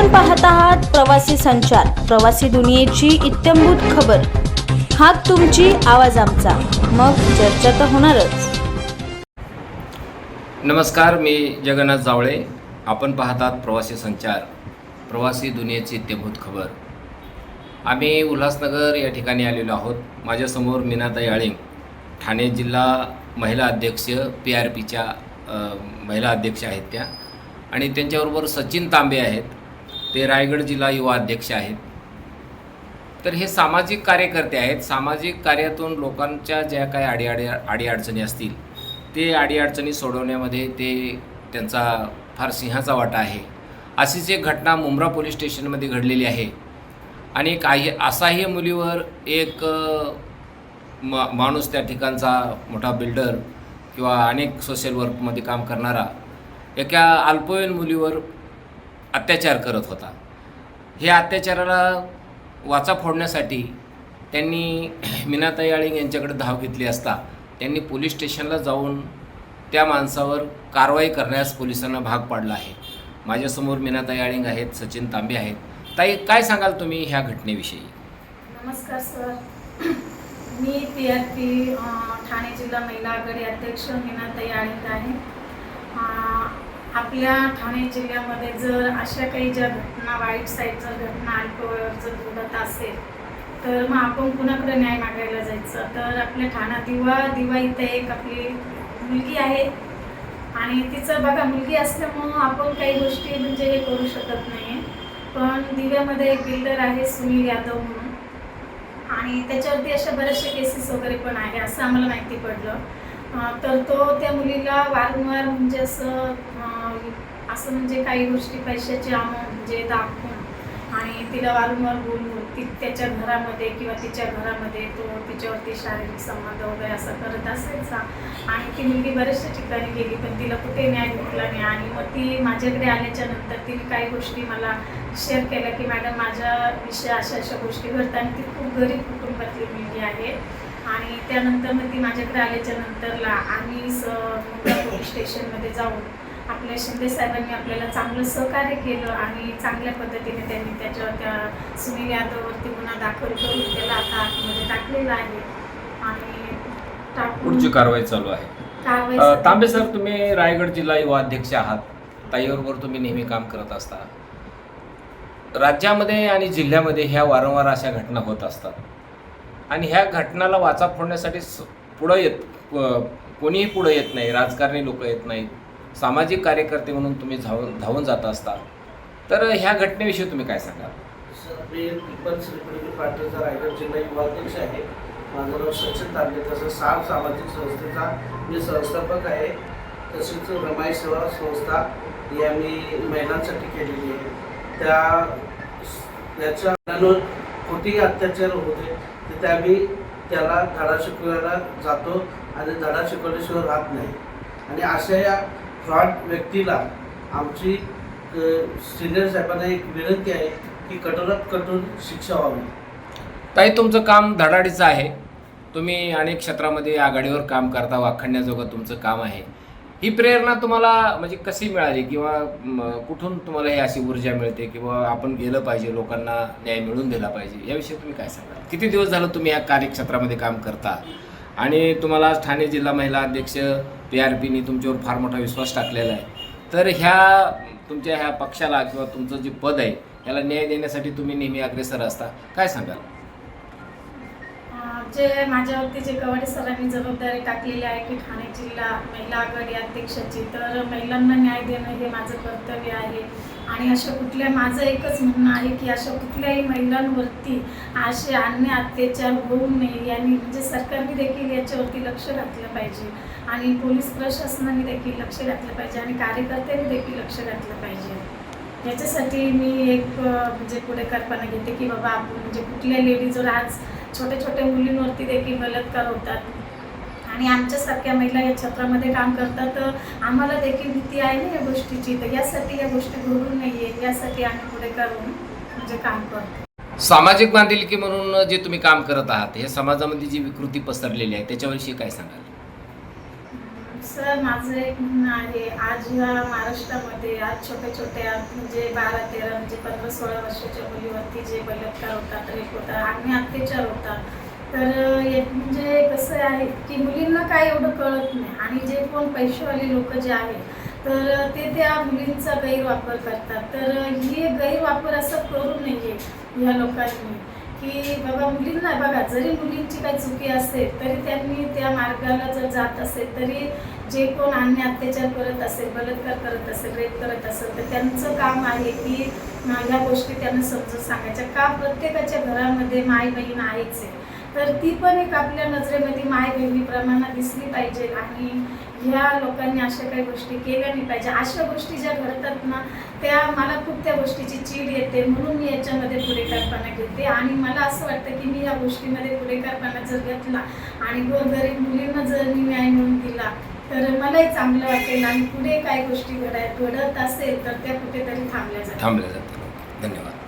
आपण पाहत आहात प्रवासी संचार प्रवासी दुनियेची इत्यंभूत खबर. हात तुमची आवाज आमचा. मग चर्चा तर होणारच. नमस्कार मी जगन्नाथ जावळे. आपण पाहतात प्रवासी संचार प्रवासी दुनियेची इत्यभूत खबर. आम्ही उल्हासनगर या ठिकाणी आलेलो आहोत. माझ्यासमोर मीनाताई आळिंग ठाणे जिल्हा महिला अध्यक्ष पी आर पीच्या महिला अध्यक्ष आहेत त्या. आणि त्यांच्याबरोबर सचिन तांबे आहेत. ते रायगड जिल्हा युवा अध्यक्ष आहेत. तर हे सामाजिक कार्यकर्ते आहेत. सामाजिक कार्यातून लोकांच्या ज्या काही अडीअडी अडीअडचणी असतील ते अडीअडचणी सोडवण्यामध्ये ते त्यांचा फार सिंहाचा वाटा आहे. अशीच एक घटना मुंब्रा पोलीस स्टेशनमध्ये घडलेली आहे. आणि एक आहे असाही मुलीवर एक मा माणूस त्या ठिकाणचा मोठा बिल्डर किंवा अनेक सोशल वर्कमध्ये काम करणारा एका अल्पवयीन मुलीवर अत्याचार करत होता. हे अत्याचाराला वाचा फोडण्यासाठी त्यांनी मीनाताई आळिंग यांच्याकडे धाव घेतली असता त्यांनी पोलीस स्टेशनला जाऊन त्या माणसावर कारवाई करण्यास पोलिसांना भाग पाडला आहे. माझ्यासमोर मीनाताई आळिंग आहेत सचिन तांबे आहेत. ताई काय सांगाल तुम्ही ह्या घटनेविषयी? नमस्कार सर. मी पी आर पी ठाणे जिल्हा महिला आघाडी अध्यक्ष मीनाताई आळिंद आहे. आपल्या ठाणे जिल्ह्यामध्ये जर अशा काही ज्या घटना वाईट साईड जर घटना अल्पवयावर जर घडत असेल तर मग आपण कुणाकडे न्याय मागायला जायचं? तर आपल्या ठाणा दिवा दिवा इथं एक आपली मुलगी आहे. आणि तिचं बघा मुलगी असल्यामुळं आपण काही गोष्टी म्हणजे हे करू शकत नाही पण दिव्यामध्ये एक बिल्डर आहे सुनील यादव म्हणून. आणि त्याच्यावरती अशा बऱ्याचशा केसेस वगैरे पण आहे असं आम्हाला माहिती पडलं. तर तो त्या मुलीला वारंवार म्हणजे असं असं म्हणजे काही गोष्टी पैशाचे अमाऊंट म्हणजे दाखवून आणि तिला वारंवार बोलून ती त्याच्या घरामध्ये किंवा तिच्या घरामध्ये तो तिच्यावरती शारीरिक संबंध वगैरे असं करत असायचा. आणि ती मुलगी बऱ्याचशा ठिकाणी गेली पण तिला कुठे न्याय भेटला नाही. आणि मग ती माझ्याकडे आल्याच्यानंतर तिने काही गोष्टी मला शेअर केल्या की मॅडम माझ्या विषय अशा अशा गोष्टी घडतात आणि ती खूप गरीब कुटुंबातली मुलगी आहे. आणि त्यानंतर मग ती माझ्याकडे आल्याच्या नंतरला आम्ही स मुंबई पोलीस स्टेशनमध्ये जाऊन आपल्या शिंदे साहेबांनी आपल्याला चांगलं सहकार्य केलं आणि चांगल्या पद्धतीने त्यांनी त्याच्यावर त्या सुनील यादववरती गुन्हा दाखल करून त्याला आता आतमध्ये टाकलेला आहे. आणि पुढची कारवाई चालू आहे. कारवाई तांबे सर तुम्ही रायगड जिल्हा युवा अध्यक्ष आहात. ताईबरोबर तुम्ही नेहमी काम करत असता. राज्यामध्ये आणि जिल्ह्यामध्ये ह्या वारंवार अशा घटना होत असतात. आणि ह्या घटनाला वाचा फोडण्यासाठी पुढं येत कोणीही पुढं येत नाही. राजकारणी लोक येत नाहीत. सामाजिक कार्यकर्ते म्हणून तुम्ही धावून धावून जात असता. तर ह्या घटनेविषयी तुम्ही काय सांगाल? सर मी पिंपल श्रीपती पाटीलचा रायगड जिल्हा युवाध्यक्ष आहे. माझं नाव सचिन तांबे तसं साम सामाजिक संस्थेचा मी संस्थापक आहे. तसेच रमाई सेवा संस्था या मी महिलांसाठी केलेली आहे. त्या त्याच्या मुलांवर खोटी अत्याचार होते तर त्या मी त्याला धडा शिकवायला जातो आणि धडा शिकवल्याशिवाय राहत नाही. आणि अशा या फ्रॉड व्यक्तीला आमची सिनियर साहेबांना एक विनंती आहे की कठोरात कठोर शिक्षा व्हावी. ताई तुमचं काम धडाडीचं आहे. तुम्ही अनेक क्षेत्रामध्ये आघाडीवर काम करता वाखाणण्याजोगं तुमचं काम आहे. ही प्रेरणा तुम्हाला म्हणजे कशी मिळाली? किंवा कुठून तुम्हाला ही अशी ऊर्जा मिळते? किंवा आपण गेलं पाहिजे लोकांना न्याय मिळवून दिला पाहिजे याविषयी तुम्ही काय सांगाल? किती दिवस झालं तुम्ही या कार्यक्षेत्रामध्ये काम करता? आणि तुम्हाला ठाणे जिल्हा महिला अध्यक्ष पी आर पीने तुमच्यावर फार मोठा विश्वास टाकलेला आहे. तर ह्या तुमच्या ह्या पक्षाला किंवा तुमचं जे पद आहे याला न्याय देण्यासाठी तुम्ही नेहमी अग्रेसर असता. काय सांगाल? जे माझ्यावरती जे कवाडे सरांनी जबाबदारी टाकलेली आहे की ठाणे जिल्हा महिला आघाडी अध्यक्षाची तर महिलांना न्याय देणं हे माझं कर्तव्य आहे. आणि अशा कुठल्या माझं एकच म्हणणं आहे की अशा कुठल्याही महिलांवरती असे अन्य अत्याचार होऊ नये यांनी म्हणजे सरकारने देखील याच्यावरती लक्ष घातलं पाहिजे. आणि पोलीस प्रशासनाने देखील लक्ष घातलं पाहिजे आणि कार्यकर्त्यांनी देखील लक्ष घातलं पाहिजे. याच्यासाठी मी एक म्हणजे पुढे कल्पना घेते की बाबा आपण म्हणजे कुठल्या लेडीजवर आज छोट्या छोट्या मुलींवरती देखील बलात्कार होतात. आणि आमच्यासारख्या महिला या क्षेत्रामध्ये काम करतात. तर आम्हाला देखील भीती आहे ना या गोष्टीची. तर यासाठी या गोष्टी घडू नये यासाठी आम्ही पुढे करून म्हणजे काम करतो. सामाजिक बांधिलकी म्हणून जे तुम्ही काम करत आहात हे समाजामध्ये जी विकृती पसरलेली आहे त्याच्याविषयी काय सांगाल? सर माझं एक म्हणणं आहे आज ह्या महाराष्ट्रामध्ये आज छोट्या छोट्या म्हणजे बारा तेरा म्हणजे पंधरा सोळा वर्षाच्या मुलीवरती जे बलात्कार होतात रेप होतात आणि अत्याचार होतात. तर म्हणजे कसं आहे की मुलींना काय एवढं कळत नाही आणि जे कोण पैसेवाले लोक जे आहेत तर ते त्या मुलींचा गैरवापर करतात. तर हे गैरवापर असं करू नये ह्या लोकांनी. की बाबा मुलींना बघा जरी मुलींची काही चुकी असेल तरी त्यांनी त्या मार्गाला जर जात असेल तरी जे कोण अन्य अत्याचार करत असेल बलात्कार करत असेल रेप करत असेल तर त्यांचं काम आहे की ह्या गोष्टी त्यांना समजून सांगायच्या. का प्रत्येकाच्या घरामध्ये माय बहीण आहेच आहे? तर ती पण एक आपल्या नजरेमध्ये माय बहिणीप्रमाणे दिसली पाहिजे आणि ह्या लोकांनी अशा काही गोष्टी केल्या नाही पाहिजे. अशा गोष्टी ज्या घडतात ना त्या मला खूप त्या गोष्टीची चीड येते. म्हणून मी याच्यामध्ये पुढेकारपणा घेते. आणि मला असं वाटतं की मी या गोष्टीमध्ये पुढेकारपणा जर घेतला आणि गोरगरीब मुलींना जर मी न्याय म्हणून दिला तर मलाही चांगलं वाटेल आणि पुढे काय गोष्टी घडाय घडत असेल तर त्या कुठेतरी थांबल्या जातात थांबल्या जातील. धन्यवाद.